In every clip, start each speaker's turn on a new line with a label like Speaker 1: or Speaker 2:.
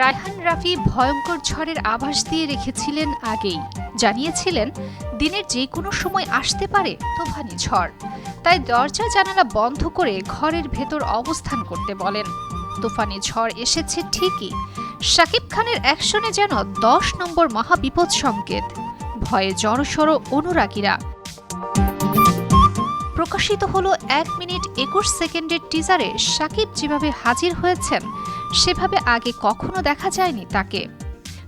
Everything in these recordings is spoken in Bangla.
Speaker 1: রায়হান রাফি ভয়ঙ্কর ঝড়ের আভাস দিয়ে রেখেছিলেন আগেই। জানিয়েছিলেন, দিনের যে কোনো সময় আসতে পারে তোফানি ঝড়। তাই দরজা জানালা বন্ধ করে ঘরের ভেতর অবস্থান করতে বলেন। তুফানি ঝড় এসেছে ঠিকই। শাকিব খানের অ্যাকশনে যেন দশ নম্বর মহাবিপদ সংকেত। ভয়ে জড়সড় অনুরাগীরা। প্রকাশিত হলো এক মিনিট একুশ সেকেন্ডের টিজারে সাকিব যেভাবে হাজির হয়েছেন সেভাবে আগে কখনো দেখা যায়নি তাকে।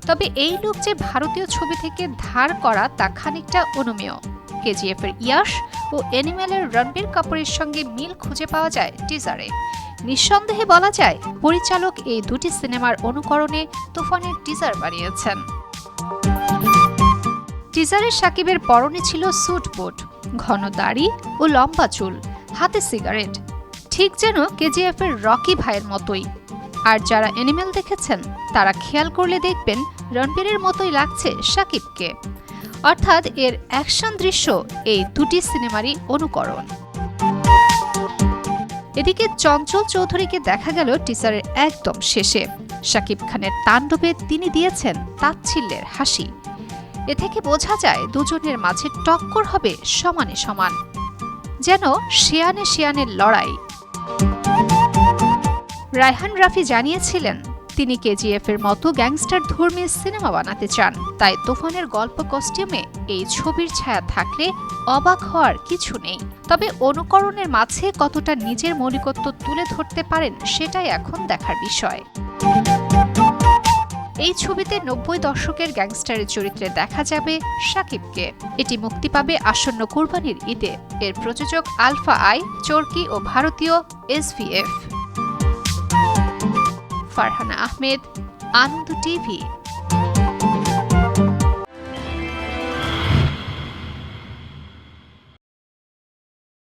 Speaker 1: তবে এই লুক যে ভারতীয় ছবি থেকে ধার করা তা খানিকটা অনুমেয়। কেজিএফ এর ইয়াশ ও অ্যানিমেলের রণবীর কাপুরের সঙ্গে মিল খুঁজে পাওয়া যায় টিজারে। নিঃসন্দেহে বলা যায়, পরিচালক এই দুটি সিনেমার অনুকরণে তুফানের টিজার বানিয়েছেন। টিজারে সাকিবের পরনে ছিল স্যুট বুট, ঘন দাড়ি ও লম্বা চুল, হাতে সিগারেট। ঠিক যেন কেজিএফ এর রকি ভাইয়ের মতোই। আর যারা অ্যানিমেল দেখেছেন, তারা খেয়াল করলে দেখবেন রণবীরের মতোই লাগছে সাকিবকে। অর্থাৎ এর অ্যাকশন দৃশ্য এই দুটি সিনেমারই অনুকরণ। এদিকে চঞ্চল চৌধুরীকে দেখা গেল টিচারের একদম শেষে। শাকিব খানের তাণ্ডবে তিনি দিয়েছেন তাচ্ছিল্যের হাসি। এ থেকে বোঝা যায় দুজনের মাঝে টক্কর হবে সমানে সমান। যেন শিয়ানে শিয়ানের লড়াই রায়হান রাফি জানিয়েছিলেন, তিনি কেজিএফ এর মতো গ্যাংস্টার ধর্মী সিনেমা বানাতে চান। তাই তুফানের গল্প কস্টিউমে এই ছবির ছায়া থাকলে অবাক হওয়ার কিছু নেই। তবে অনুকরণের মাঝে কতটা নিজের মৌলিকত্ব তুলে ধরতে পারেন সেটাই এখন দেখার বিষয়। এই ছবিতে নব্বই দশকের গ্যাংস্টারের চরিত্রে দেখা যাবে সাকিবকে এটি মুক্তি পাবে আসন্ন কোরবানির ঈদে। এর প্রযোজক আলফা আই, চরকি ও ভারতীয় এসভিএফ। ফারহানা আহমেদ আনন্দ টিভি।